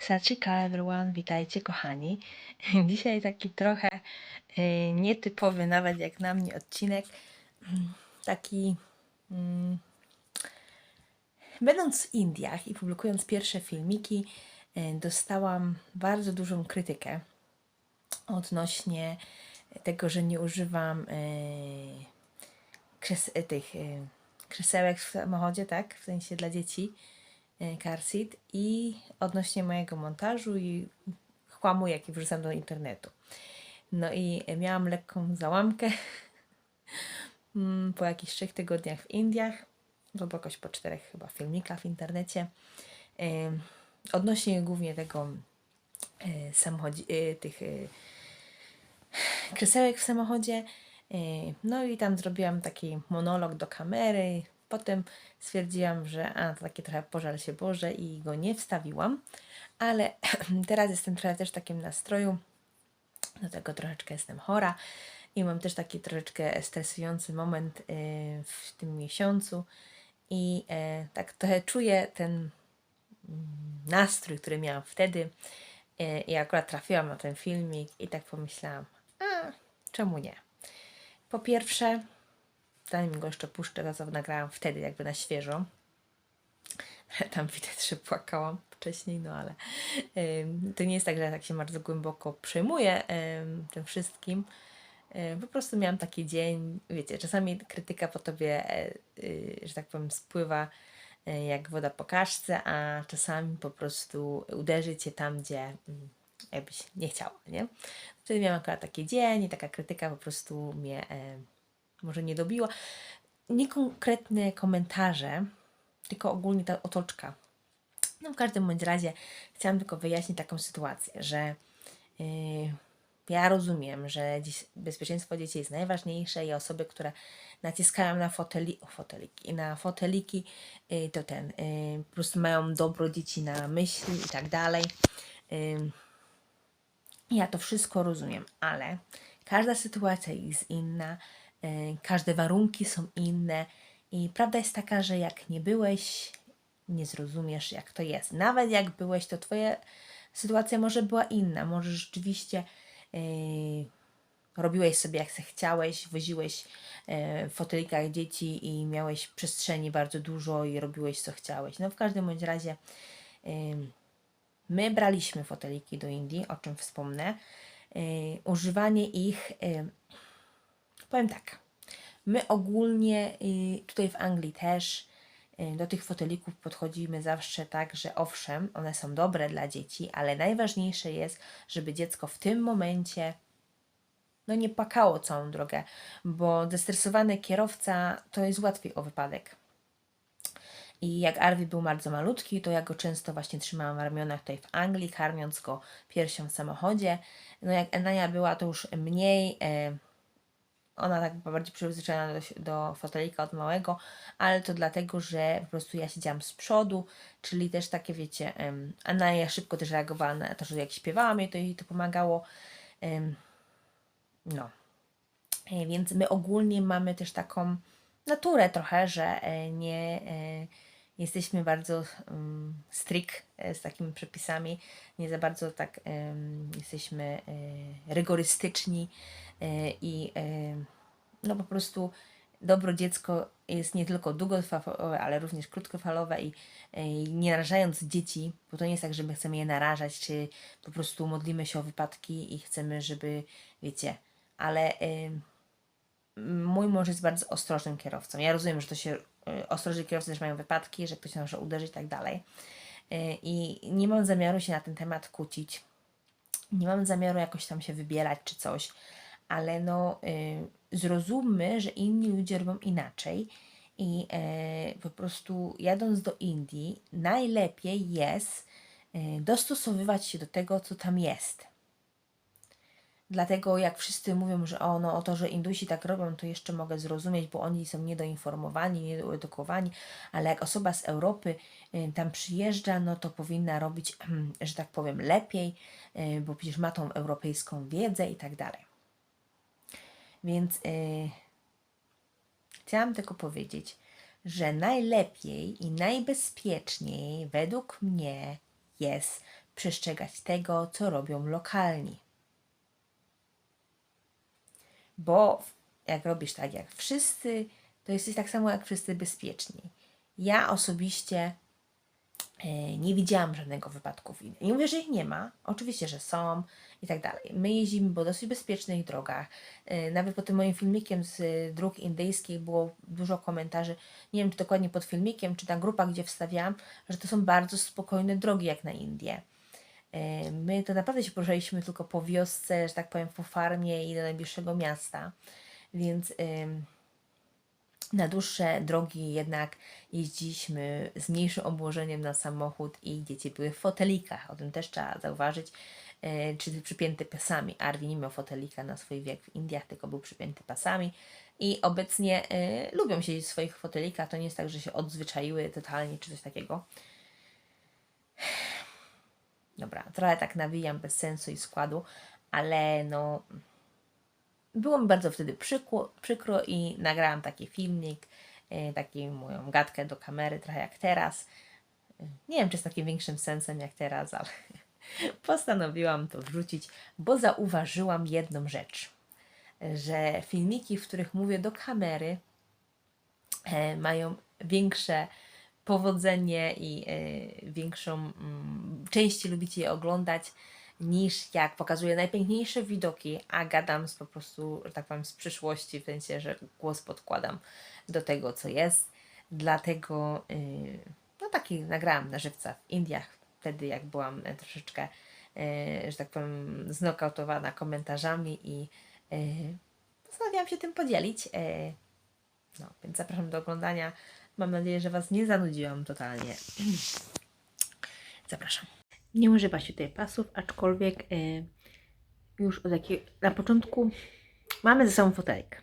Sachika everyone, witajcie kochani. Dzisiaj taki trochę e, nietypowy nawet jak na mnie odcinek. Mm, Taki mm, będąc w Indiach i publikując pierwsze filmiki, e, dostałam bardzo dużą krytykę odnośnie tego, że nie używam e, tych krzesełek w samochodzie, tak? W sensie dla dzieci e, car seat i odnośnie mojego montażu i chłamu, jaki wrzucam do internetu. No i miałam lekką załamkę mm, po jakichś trzech tygodniach w Indiach, było jakoś po czterech chyba filmikach w internecie, e, odnośnie głównie tego e, samochodzi, tych krzesełek w samochodzie. No i tam zrobiłam taki monolog do kamery. Potem stwierdziłam, że a, to takie trochę pożal się Boże i go nie wstawiłam. Ale teraz jestem trochę też w takim nastroju. Do tego troszeczkę jestem chora i mam też taki troszeczkę stresujący moment yy, w tym miesiącu. I yy, tak trochę czuję ten mm, nastrój, który miałam wtedy. Yy, I akurat trafiłam na ten filmik i tak pomyślałam, a czemu nie? Po pierwsze, zanim go jeszcze puszczę, to co nagrałam wtedy, jakby na świeżo. Tam widać, że płakałam wcześniej, no ale ym, to nie jest tak, że ja tak się bardzo głęboko przejmuję ym, tym wszystkim. Ym, po prostu miałam taki dzień, wiecie, czasami krytyka po tobie, e, y, że tak powiem, spływa e, jak woda po kaszce, a czasami po prostu uderzy cię tam, gdzie mm, jakbyś nie chciała, nie? Wtedy miałam akurat taki dzień i taka krytyka po prostu mnie e, może nie dobiła. Nie konkretne komentarze, tylko ogólnie ta otoczka. No w każdym bądź razie chciałam tylko wyjaśnić taką sytuację, że yy, ja rozumiem, że dziś bezpieczeństwo dzieci jest najważniejsze i osoby, które naciskają na foteli, foteliki, na foteliki, yy, to ten, yy, po prostu mają dobro dzieci na myśli i tak dalej. Yy, ja to wszystko rozumiem, ale każda sytuacja jest inna, każde warunki są inne i prawda jest taka, że jak nie byłeś, nie zrozumiesz, jak to jest. Nawet jak byłeś, to Twoja sytuacja może była inna. Może rzeczywiście e, robiłeś sobie jak chciałeś, woziłeś e, w fotelikach dzieci i miałeś przestrzeni bardzo dużo i robiłeś co chciałeś. No w każdym bądź razie. em, My braliśmy foteliki do Indii, o czym wspomnę. Yy, używanie ich, yy, powiem tak, my ogólnie yy, tutaj w Anglii też yy, do tych fotelików podchodzimy zawsze tak, że owszem, one są dobre dla dzieci, ale najważniejsze jest, żeby dziecko w tym momencie no nie płakało całą drogę, bo zestresowany kierowca to jest łatwiej o wypadek. I jak Arwi był bardzo malutki, to ja go często właśnie trzymałam w ramionach tutaj w Anglii, karmiąc go piersią w samochodzie. No jak Enania była, to już mniej. E, ona tak była bardziej przyzwyczajona do, do fotelika od małego, ale to dlatego, że po prostu ja siedziałam z przodu, czyli też takie wiecie, em, Anaja szybko też reagowała na to, że jak śpiewałam jej, to jej to pomagało. No. E, Więc my ogólnie mamy też taką naturę trochę, że e, nie e, jesteśmy bardzo um, strict e, z takimi przepisami, nie za bardzo tak em, jesteśmy e, rygorystyczni e, i no po prostu dobro dziecko jest nie tylko długotrwałe, ale również krótkofalowe i, i nie narażając dzieci, bo to nie jest tak, że my chcemy je narażać, czy po prostu modlimy się o wypadki i chcemy, żeby, wiecie, ale em, mój mąż jest bardzo ostrożnym kierowcą. Ja rozumiem, że to się y, ostrożni kierowcy też mają wypadki, że ktoś może uderzyć i tak dalej. Y, I nie mam zamiaru się na ten temat kłócić. Nie mam zamiaru jakoś tam się wybierać czy coś, ale no y, zrozummy, że inni ludzie robią inaczej i e, po prostu jadąc do Indii najlepiej jest e, dostosowywać się do tego, co tam jest. Dlatego jak wszyscy mówią, że o, no, o to, że Indusi tak robią, to jeszcze mogę zrozumieć, bo oni są niedoinformowani, niedoedukowani, ale jak osoba z Europy y, tam przyjeżdża, no to powinna robić, że tak powiem, lepiej, y, bo przecież ma tą europejską wiedzę i tak dalej. Więc y, chciałam tylko powiedzieć, że najlepiej i najbezpieczniej według mnie jest przestrzegać tego, co robią lokalni. Bo jak robisz tak jak wszyscy, to jesteś tak samo jak wszyscy bezpieczni. Ja osobiście e, nie widziałam żadnego wypadku w Indiach. Nie mówię, że ich nie ma, oczywiście, że są i tak dalej. My jeździmy po dosyć bezpiecznych drogach. E, Nawet pod tym moim filmikiem z dróg indyjskich było dużo komentarzy, nie wiem czy dokładnie pod filmikiem, czy ta grupa, gdzie wstawiałam, że to są bardzo spokojne drogi jak na Indie. E, My to naprawdę się poruszaliśmy tylko po wiosce, że tak powiem, po farmie i do najbliższego miasta, więc na dłuższe drogi jednak jeździliśmy z mniejszym obłożeniem na samochód i dzieci były w fotelikach. O tym też trzeba zauważyć, e, czy przypięty pasami. Arwi nie miał fotelika na swój wiek w Indiach, tylko był przypięty pasami. I obecnie e, lubią siedzieć w swoich fotelikach. To nie jest tak, że się odzwyczaiły totalnie, czy coś takiego. Dobra, trochę tak nawijam bez sensu i składu, ale no. Było mi bardzo wtedy przykło, przykro i nagrałam taki filmik, yy, taki moją gadkę do kamery, trochę jak teraz. Nie wiem, czy z takim większym sensem jak teraz, ale postanowiłam to wrzucić, bo zauważyłam jedną rzecz, że filmiki, w których mówię do kamery, e, mają większe powodzenie i e, większą mm, częściej lubicie je oglądać niż jak pokazuję najpiękniejsze widoki, a gadam z po prostu, że tak powiem, z przyszłości, w sensie, że głos podkładam do tego, co jest. Dlatego, yy, no taki nagrałam na żywca w Indiach, wtedy jak byłam e, troszeczkę, yy, że tak powiem, znokautowana komentarzami i postanowiłam się tym podzielić. No, więc zapraszam do oglądania. Mam nadzieję, że Was nie zanudziłam totalnie. Zapraszam. Nie używa się tutaj pasów, aczkolwiek y, już od jakiego, na początku mamy ze sobą fotelik.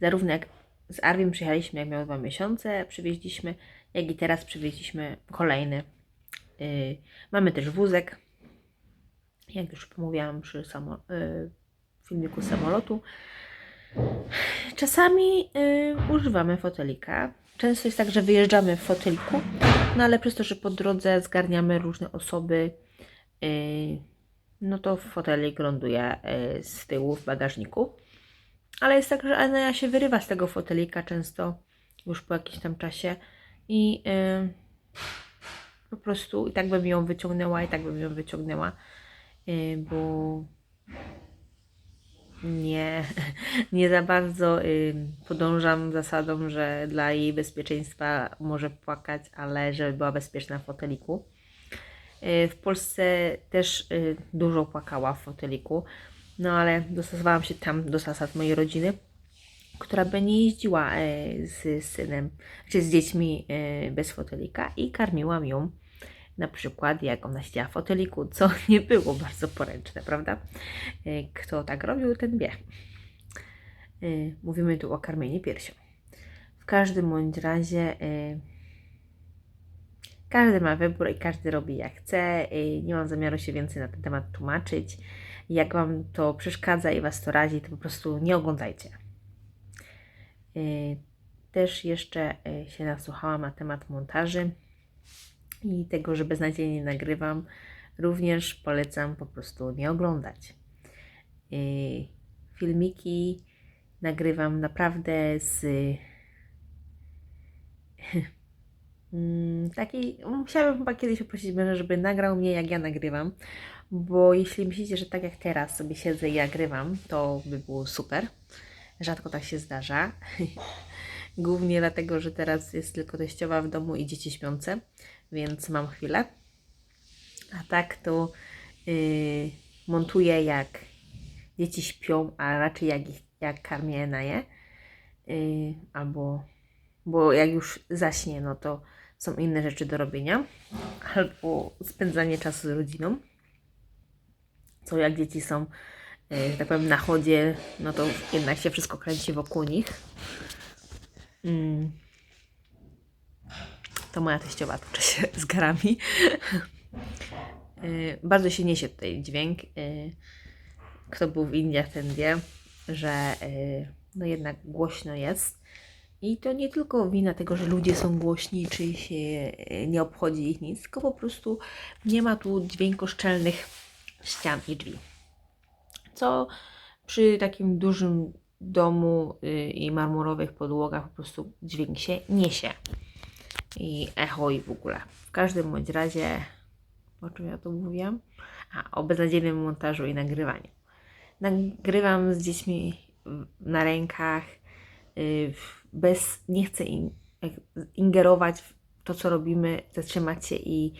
Zarówno jak z Arwiem przyjechaliśmy, jak miał dwa miesiące, przywieźliśmy, jak i teraz przywieźliśmy kolejny. Y, mamy też wózek, jak już mówiłam przy samo, y, filmiku samolotu. Czasami y, używamy fotelika. Często jest tak, że wyjeżdżamy w foteliku, no ale przez to, że po drodze zgarniamy różne osoby, y, no to fotelik ląduje y, z tyłu w bagażniku. Ale jest tak, że Ania się wyrywa z tego fotelika często już po jakimś tam czasie i y, po prostu i tak bym ją wyciągnęła, i tak bym ją wyciągnęła, bo nie, nie za bardzo y, podążam zasadą, że dla jej bezpieczeństwa może płakać, ale żeby była bezpieczna w foteliku. Y, w Polsce też y, dużo płakała w foteliku, no ale dostosowałam się tam do zasad mojej rodziny, która by nie jeździła y, z synem, czy z dziećmi y, bez fotelika i karmiłam ją na przykład jak ona siedziała w foteliku, co nie było bardzo poręczne, prawda? Y, Kto tak robił, ten wie. Y, Mówimy tu o karmieniu piersią. W każdym bądź razie y, każdy ma wybór i każdy robi jak chce. Nie mam zamiaru się więcej na ten temat tłumaczyć. Jak Wam to przeszkadza i Was to razi, to po prostu nie oglądajcie. Też jeszcze się nasłuchałam na temat montaży i tego, że beznadziejnie nagrywam, również polecam po prostu nie oglądać. Yy, Filmiki nagrywam naprawdę z mm, takiej. Musiałabym chyba kiedyś poprosić męża, żeby nagrał mnie, jak ja nagrywam, bo jeśli myślicie, że tak jak teraz sobie siedzę i nagrywam, to by było super. Rzadko tak się zdarza. Głównie dlatego, że teraz jest tylko teściowa w domu i dzieci śpiące, więc mam chwilę. A tak to yy, montuję jak dzieci śpią, a raczej jak, ich, jak karmię je. Yy, albo, bo jak już zaśnie, no to są inne rzeczy do robienia. Albo spędzanie czasu z rodziną. Co jak dzieci są, że tak powiem, na chodzie, no to jednak się wszystko kręci wokół nich. Mm. To moja teściowa tucze się z garami. Y, Bardzo się niesie tutaj dźwięk. Y, Kto był w Indiach, ten wie, że y, no jednak głośno jest. I to nie tylko wina tego, że ludzie są głośni, czy się nie obchodzi ich nic, tylko po prostu nie ma tu dźwiękoszczelnych ścian i drzwi. Co przy takim dużym domu i marmurowych podłogach po prostu dźwięk się niesie. I echo i w ogóle. W każdym bądź razie, o czym ja tu mówiłam? A, o beznadziejnym montażu i nagrywaniu. Nagrywam z dziećmi na rękach, y, bez, nie chcę ingerować w to, co robimy, zatrzymać się i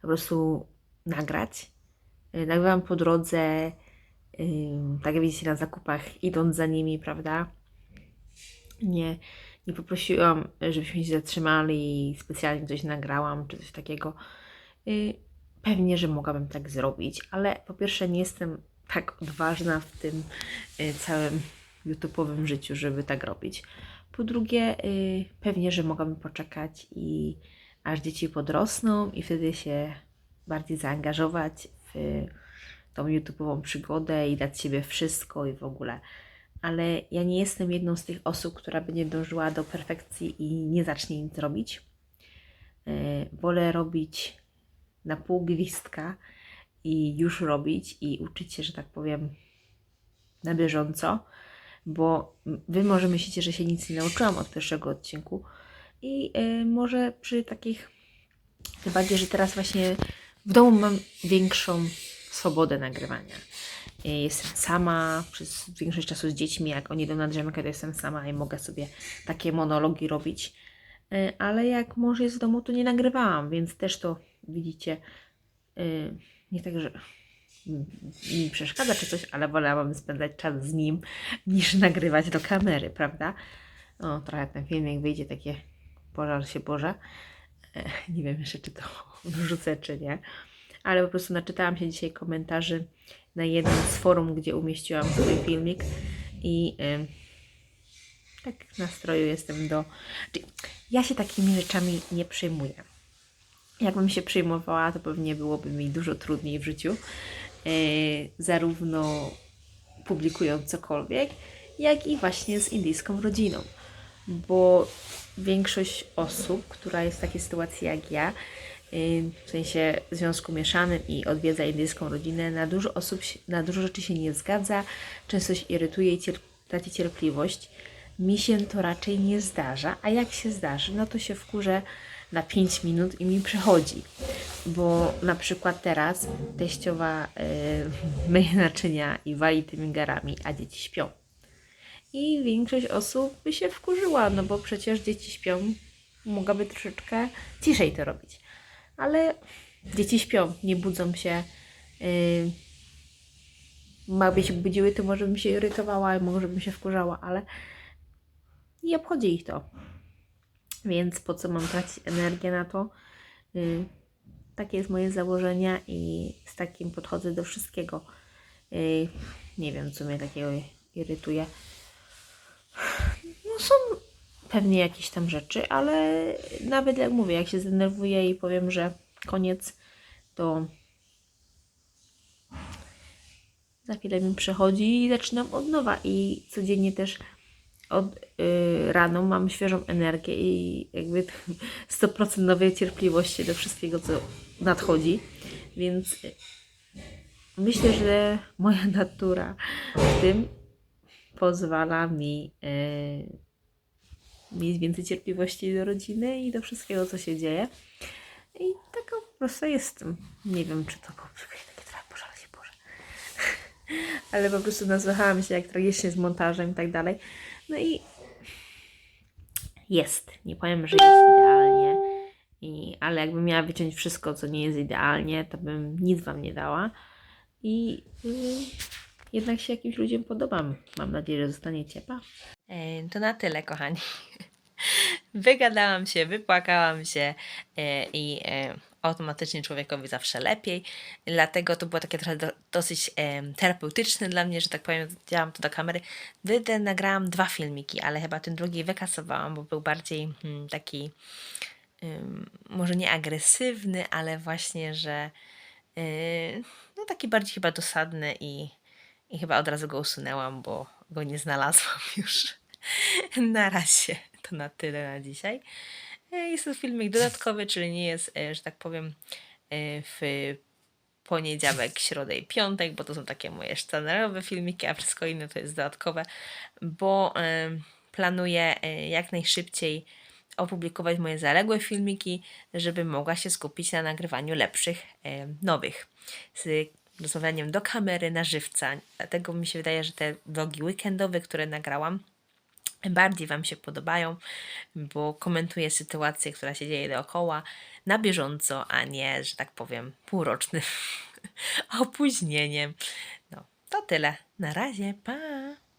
po prostu nagrać. Y, Nagrywam po drodze, Ym, tak jak widzicie na zakupach, idąc za nimi, prawda? Nie, nie poprosiłam, żebyśmy się zatrzymali specjalnie coś nagrałam, czy coś takiego. Y, Pewnie, że mogłabym tak zrobić, ale po pierwsze nie jestem tak odważna w tym y, całym YouTube'owym życiu, żeby tak robić. Po drugie, y, pewnie, że mogłabym poczekać i aż dzieci podrosną i wtedy się bardziej zaangażować w tą YouTube'ową przygodę i dać siebie wszystko i w ogóle. Ale ja nie jestem jedną z tych osób, która będzie dążyła do perfekcji i nie zacznie nic robić. Yy, Wolę robić na pół gwizdka i już robić i uczyć się, że tak powiem, na bieżąco, bo wy może myślicie, że się nic nie nauczyłam od pierwszego odcinku i yy, może przy takich, tym bardziej, że teraz właśnie w domu mam większą swobodę nagrywania. Y, Jestem sama przez większość czasu z dziećmi, jak oni idą na drzemkę, to jestem sama i mogę sobie takie monologi robić. Y, Ale jak mąż jest w domu, to nie nagrywałam, więc też to widzicie, y, nie tak, że mi przeszkadza czy coś, ale wolałabym spędzać czas z nim niż nagrywać do kamery, prawda? O, trochę ten filmik wyjdzie takie pożar się Boże. E, Nie wiem jeszcze, czy to wrzucę, czy nie. Ale po prostu naczytałam się dzisiaj komentarzy na jednym z forum, gdzie umieściłam swój filmik i ym, tak w nastroju jestem do... Ja się takimi rzeczami nie przejmuję. Jakbym się przejmowała, to pewnie byłoby mi dużo trudniej w życiu. Yy, zarówno publikując cokolwiek, jak i właśnie z indyjską rodziną. Bo większość osób, która jest w takiej sytuacji jak ja, yy, w sensie związku mieszanym i odwiedza indyjską rodzinę, na dużo osób, na dużo rzeczy się nie zgadza, często się irytuje i cier- traci cierpliwość. Mi się to raczej nie zdarza, a jak się zdarzy, no to się wkurzę na 5 minut i mi przechodzi. Bo na przykład teraz teściowa yy, myje naczynia i wali tymi garami, a dzieci śpią. I większość osób by się wkurzyła, no bo przecież dzieci śpią, mogłaby troszeczkę ciszej to robić. Ale dzieci śpią, nie budzą się. Yy, Jakby się budziły, to może bym się irytowała, może bym się wkurzała, ale nie obchodzi ich to. Więc po co mam tracić energię na to? Yy, takie jest moje założenie i z takim podchodzę do wszystkiego. Yy, nie wiem, co mnie takiego irytuje. No są pewnie jakieś tam rzeczy, ale nawet jak mówię, jak się zdenerwuję i powiem, że koniec, to za chwilę mi przechodzi i zaczynam od nowa. I codziennie też od y, rano mam świeżą energię i jakby 100% nowej cierpliwości do wszystkiego, co nadchodzi. Więc myślę, że moja natura w tym pozwala mi y, mieć więcej cierpliwości do rodziny i do wszystkiego, co się dzieje. I taka po prostu jestem. Nie wiem, czy to było takie trochę pożal się Boże. Ale po prostu nasłuchałam się, jak tragicznie z montażem i tak dalej. No i jest. Nie powiem, że jest idealnie. I, ale jakbym miała wyciąć wszystko, co nie jest idealnie, to bym nic Wam nie dała. I y, jednak się jakimś ludziom podobam. Mam nadzieję, że zostaniecie. Pa. To na tyle, kochani. Wygadałam się, wypłakałam się e, i e, automatycznie człowiekowi zawsze lepiej. Dlatego to było takie trochę do, dosyć terapeutyczne dla mnie, że tak powiem, działam to do kamery. Wydę, nagrałam dwa filmiki, ale chyba ten drugi wykasowałam, bo był bardziej hmm, taki może nie agresywny, ale właśnie, że yy, no taki bardziej chyba dosadny i, i chyba od razu go usunęłam, bo go nie znalazłam już. Na razie. to na tyle na dzisiaj. E, Jest to filmik dodatkowy, czyli nie jest, e, że tak powiem, e, w poniedziałek, środę i piątek, bo to są takie moje standardowe filmiki, a wszystko inne to jest dodatkowe, bo planuję jak najszybciej opublikować moje zaległe filmiki, żeby mogła się skupić na nagrywaniu lepszych, nowych, z rozmawianiem do kamery na żywca. Dlatego mi się wydaje, że te vlogi weekendowe, które nagrałam, bardziej Wam się podobają, bo komentuję sytuację, która się dzieje dookoła na bieżąco, a nie, że tak powiem, półrocznym opóźnieniem. No, to tyle. Na razie, pa!